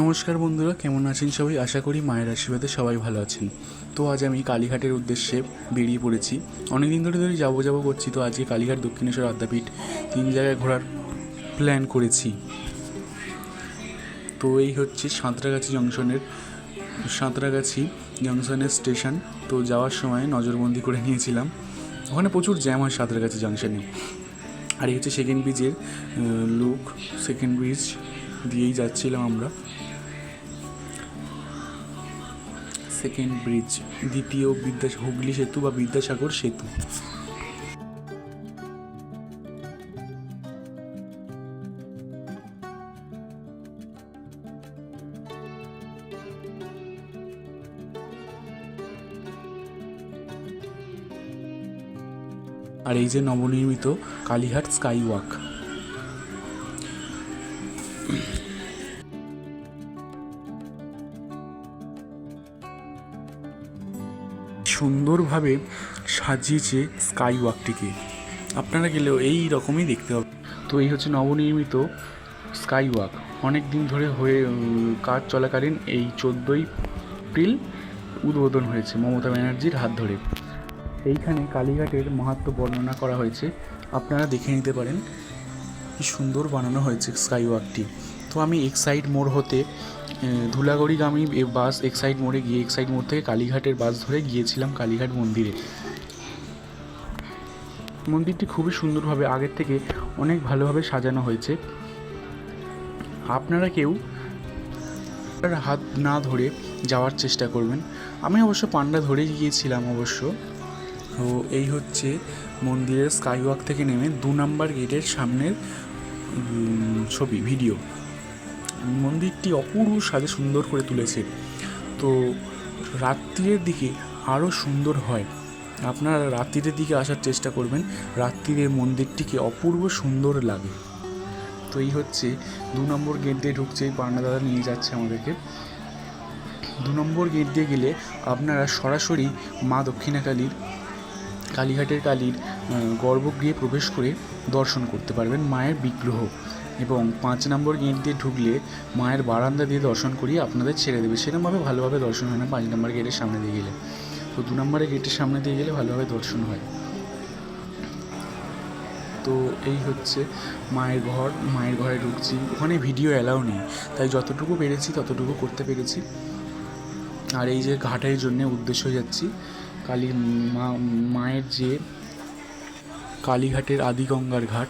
নমস্কার বন্ধুরা, কেমন আছেন সবাই? আশা করি মায়ের আশীর্বাদে সবাই ভালো আছেন। তো আজ আমি কালীঘাটের উদ্দেশ্যে বেরিয়ে পড়েছি। অনেক দিন ধরে ধরে যাব যাব করছি, তো আজকে কালীঘাট দক্ষিণেশ্বর আদ্যাপীঠ তিন জায়গায় ঘোরার প্ল্যান করেছি। তো এই হচ্ছে সাঁতরাগাছি জংশনের সাঁতরাগাছি জংশনের স্টেশন তো যাওয়ার সময় নজরবন্দি করে নিয়েছিলাম। ওখানে প্রচুর জ্যাম হয় সাঁতরাগাছি জংশনে। আর এই হচ্ছে সেকেন্ড ব্রিজের লুক সেকেন্ড ব্রিজ দিয়েই যাচ্ছিলাম আমরা। সেকেন্ড ব্রিজ, দ্বিতীয় বিদ্যা হুগলি সেতু বা বিদ্যাসাগর সেতু। আর এই যে নবনির্মিত কালীহাট স্কাই সুন্দরভাবে সাজিয়েছে স্কাই ওয়াকটিকে আপনারা গেলেও এই রকমই দেখতে হবে। তো এই হচ্ছে নবনির্মিত স্কাই ওয়াক অনেক দিন ধরে হয়ে কাজ চলাকালীন এই চোদ্দোই এপ্রিল উদ্বোধন হয়েছে মমতা ব্যানার্জির হাত ধরে। এইখানে কালীঘাটের মাহাত্ম্য বর্ণনা করা হয়েছে। আপনারা দেখে নিতে পারেন কি সুন্দর বানানো হয়েছে স্কাই ওয়াকটি তো আমি এক্সাইড মোড় হতে ধুলাগড়িগামী বাস এক্সাইড মোড়ে গিয়ে এক্সাইড মোড় থেকে কালীঘাটের বাস ধরে গিয়েছিলাম কালীঘাট মন্দিরে। মন্দিরটি খুবই সুন্দরভাবে আগের থেকে অনেক ভালোভাবে সাজানো হয়েছে। আপনারা কেউ হাত না ধরে যাওয়ার চেষ্টা করবেন। আমি অবশ্য পান্ডা ধরেই গিয়েছিলাম অবশ্য। তো এই হচ্ছে মন্দিরের স্কাই ওয়াক থেকে নেমে দু নাম্বার গেটের সামনের ছবি ভিডিও মন্দিরটি অপূর্ব সাজে সুন্দর করে তুলেছে। তো রাত্রির দিকে আরও সুন্দর হয়। আপনারা রাত্রির দিকে আসার চেষ্টা করবেন। রাত্রিরে মন্দিরটিকে অপূর্ব সুন্দর লাগে। তো এই হচ্ছে দু নম্বর গেট দিয়ে ঢুকছে পান্না দাদা নিয়ে যাচ্ছে আমাদেরকে। দু নম্বর গেট দিয়ে গেলে আপনারা সরাসরি মা দক্ষিণাকালীর, কালীঘাটের কালীর গর্ভগৃহে প্রবেশ করে দর্শন করতে পারবেন মায়ের বিগ্রহ। এবং পাঁচ নম্বর গেট দিয়ে ঢুকলে মায়ের বারান্দা দিয়ে দর্শন করিয়ে আপনাদের ছেড়ে দেবে। সেরকমভাবে ভালোভাবে দর্শন হয় না পাঁচ নম্বর গেটের সামনে দিয়ে গেলে। তো দু নম্বরের গেটের সামনে দিয়ে গেলে ভালোভাবে দর্শন হয়। তো এই হচ্ছে মায়ের ঘর। মায়ের ঘরে ঢুকছি। ওখানে ভিডিও অ্যালাউ নেই। তাই যতটুকু পেরেছি ততটুকু করতে পেরেছি। আর এই যে ঘাটের জন্য উদ্দেশ্য যাচ্ছি, কালী মা, মায়ের যে কালীঘাটের আদি গঙ্গার ঘাট।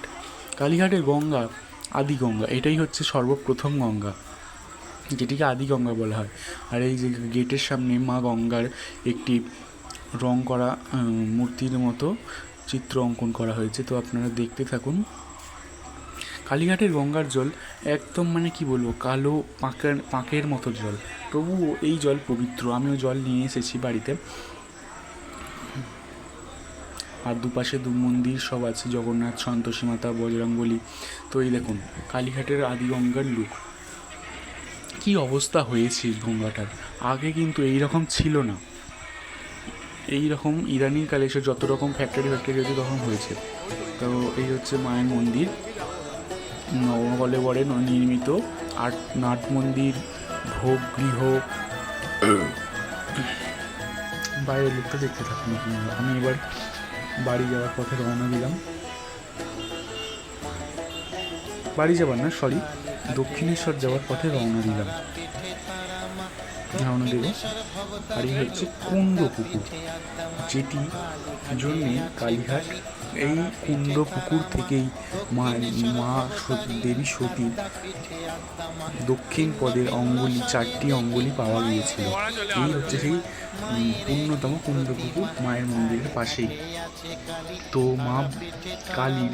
কালীঘাটের গঙ্গা আদি গঙ্গা, এটাই হচ্ছে সর্বপ্রথম গঙ্গা, যেটিকে আদি গঙ্গা বলা হয়। আর এই যে গেটের সামনে মা গঙ্গার একটি রং করা মূর্তির মতো চিত্র অঙ্কন করা হয়েছে। তো আপনারা দেখতে থাকুন। কালীঘাটের গঙ্গার জল একদম মানে কি বলব, কালো পাঁকের পাঁকের মতো জল। তবুও এই জল পবিত্র। আমিও জল নিয়ে এসেছি বাড়িতে। আর দুপাশে দু মন্দির সব আছে, জগন্নাথ, সন্তোষী মাতা, বজরংবলী। তো এই দেখুন, কালীঘাটের আদি গঙ্গার লুক। কি অবস্থা হয়েছে গঙ্গাটার? আগে কিন্তু এই রকম ছিল না। এই রকম ইরানি কালে এসে যত রকম ফ্যাক্টরি ফ্যাক্টরি হয়েছে তখন হয়েছে। তো এই হচ্ছে মায়ের মন্দির। নবকলেবরে নির্মিত আট, নাট মন্দির, ভোগ গৃহ। বাইরের লোকটা দেখতে থাকুন। আমি এবার বাড়ি যাওয়ার পথে রওনা দিলাম। বাড়ি যাবার না সরি দক্ষিণেশ্বর যাওয়ার পথে রওনা দিলাম। রওনা দেব। আর এই হচ্ছে কুন্দ পুকুর যেটি জন্যে কালীঘাট, এই কুন্দ পুকুর থেকেই মা মা দেবী সতী দক্ষিণ পদের অঙ্গুলি, চারটি অঙ্গুলি পাওয়া গিয়েছিল। এই হচ্ছে সেই পূর্ণতম কুন্দ পুকুর মায়ের মন্দিরের পাশেই। তো মা কালীর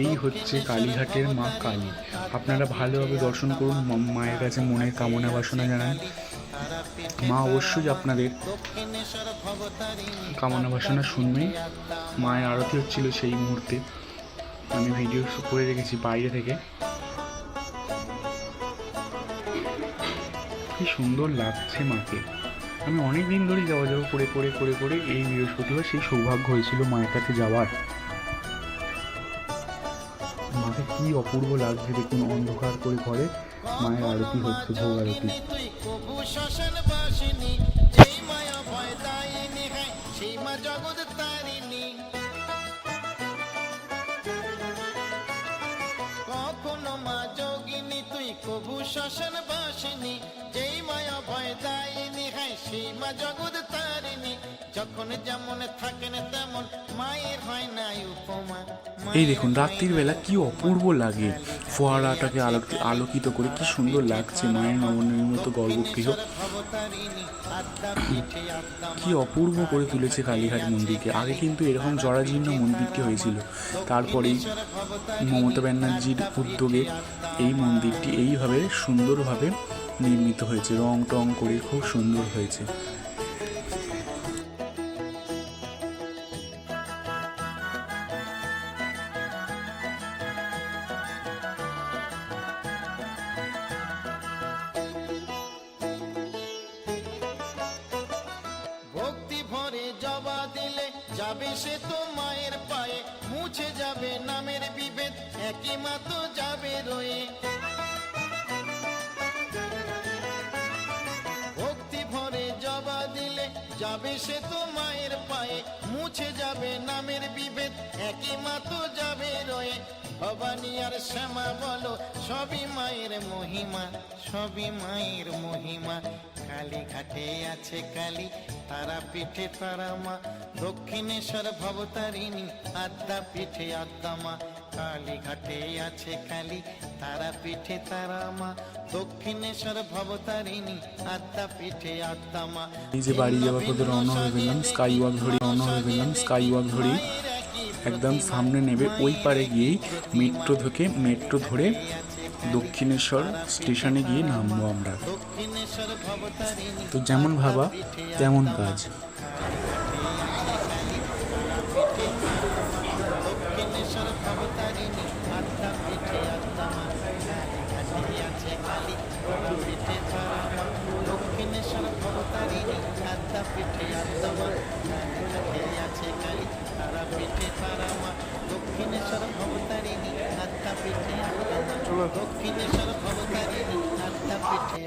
এই হচ্ছে কালীঘাটের মা কালী। আপনারা ভালোভাবে দর্শন করুন মায়ের কাছে মনের কামনা বাসনা জানান। মা অবশ্যই আপনাদের কামনা বাসনা শুনবেন মায়ের আরতি হচ্ছিল সেই মুহূর্তে। আমি ভিডিও করে রেখেছি বাইরে থেকে। সুন্দর লাগছে মাকে। আমি অনেক দিন ধরেই যাওয়া যাওয়া করে করে করে করে এই বৃহস্পতিবার সেই সৌভাগ্য হয়েছিল মায়ের কাছে যাওয়ার। মাকে কি অপূর্ব লাগছে দেখুন, অন্ধকার করে ঘরে মায়ের আরতি হচ্ছে, ভোগ আরতি। তুই শাসন বাসিনী যেই মায়া ভয় দায়িনী হাই সীমা জগৎ তারিণী। যখন যেমন থাকেন তেমন মায়ের হয় না উপমা। এই দেখুন রাত্রির বেলা কি অপূর্ব লাগে। ফোয়ারাটাকে আলোক- আলোকিত করে কি সুন্দর লাগছে মায়ের নবনির্মিত গর্ভগৃহ। ভবতারিণী আদ্যা কি অপূর্ব করে তুলেছে কালীঘাট মন্দিরকে। আগে কিন্তু এরকম জরাজীর্ণ মন্দিরটি হয়েছিল। তারপরেই মমতা ব্যানার্জির উদ্যোগে এই মন্দিরটি এইভাবে সুন্দরভাবে নির্মিত হয়েছে। রং টং করে খুব সুন্দর হয়েছে। যাবে সে তো মায়ের পায়ে, মুছে যাবে নামের বিভেদ, একই মা তো যাবে রয়ে। ভক্তি ভরে জবা দিলে যাবে সে তো মায়ের পায়ে, মুছে যাবে নামের বিভেদ, একই মা তো যাবে রয়ে। ভবানী আর শ্যামা বলো, সবই মায়ের মহিমা, সবই মায়ের মহিমা। কালী ঘাটে আছে কালী তারা পিঠে তারা মা দক্ষিণেশ্বর ভবতারিণী আদ্যা পিঠে আদ্যা মা কালী ঘাটে আছে কালী তারা পিঠে তারা মা দক্ষিণেশ্বর ভবতারিণী আদ্যা পিঠে আদ্যা মা যে বাড়ি যাওয়ার পথে রওনা হয়ে গেলাম স্কাই ওয়াক ধরে রওনা হয়ে গেলাম স্কাই ওয়াক ধরেই একদম সামনে নেবে ওই পারে গিয়েই মেট্রো থেকে মেট্রো ধরে দক্ষিণেশ্বর স্টেশনে গিয়ে নামবো আমরা। তো যেমন ভাবা, তেমন কাজ। আছে কালী, তারা তারা মা। দক্ষিণেশ্বর ভবতারিণী দক্ষিণেশ্বর ভবতারিণী পিঠে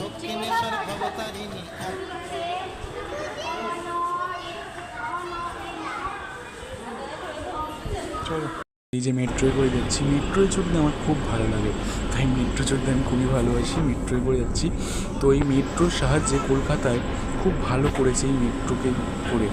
দক্ষিণেশ্বর ভবতারিণী এই যে মেট্রোয় করে যাচ্ছি, মেট্রোয় চড়তে আমার খুব ভালো লাগে। তাই মেট্রো চড়তে আমি খুবই ভালোবাসি, মেট্রোয় করে যাচ্ছি। তো এই মেট্রোর সাহায্যে কলকাতায় খুব ভালো করেছে এই মেট্রোকে করে।